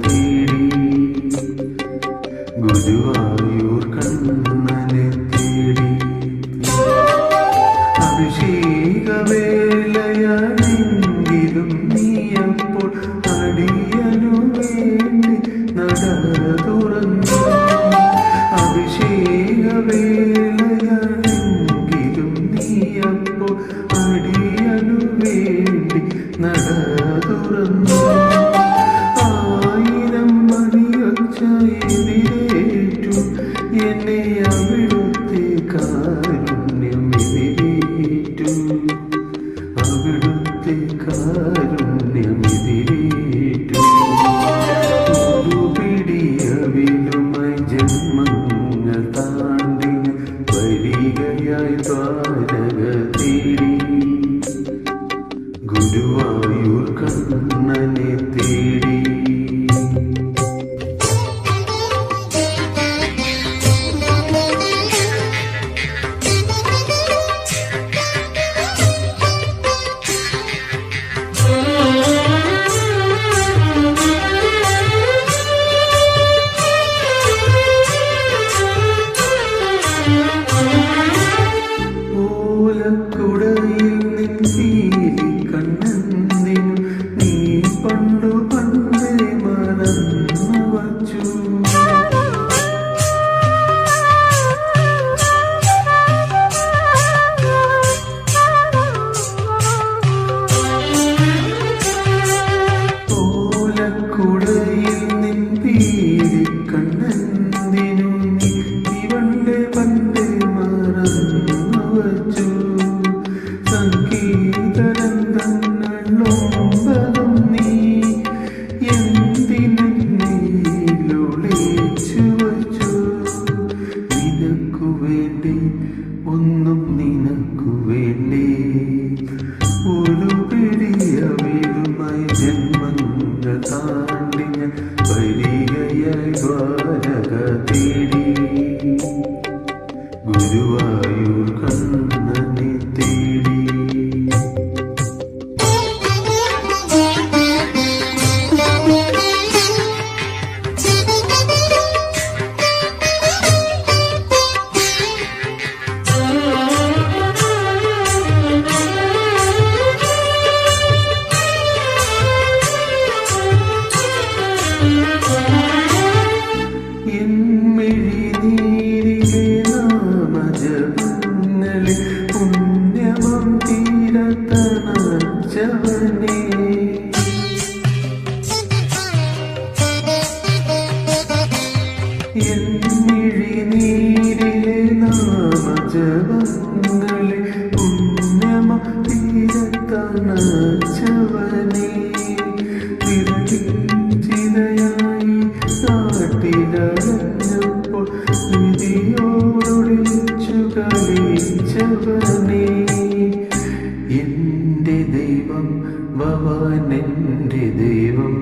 തേടി കണ്ണനെ തുറന്നു അഭിഷേകവേലയാണെങ്കിലും നീയപ്പോൾ അടിയനു വേണ്ടി നട തുറന്നു ഗുരുവായൂർ കണ്ണനെ തേടി. ഓലക്കുടയിൽ നിന്നീലി തീരത്തണച്ചവനേ എന്മിഴിനീരിലെ നാമജപങ്ങളിൽ ദൈവം ഭവാനെന്റെ ദൈവം.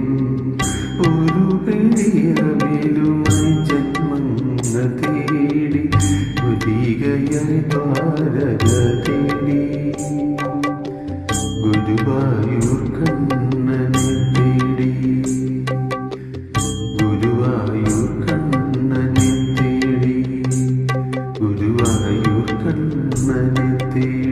ഒരു പെരിയവിലുമായി ജന്മങ്ങൾ തേടി ഗുരികയായി പാരക തേടി ഗുരുവായൂർ കണ്ണനെ തേടി. ഗുരുവായൂർ കണ്ണനെ തേടി. ഗുരുവായൂർ കണ്ണനെ തേടി.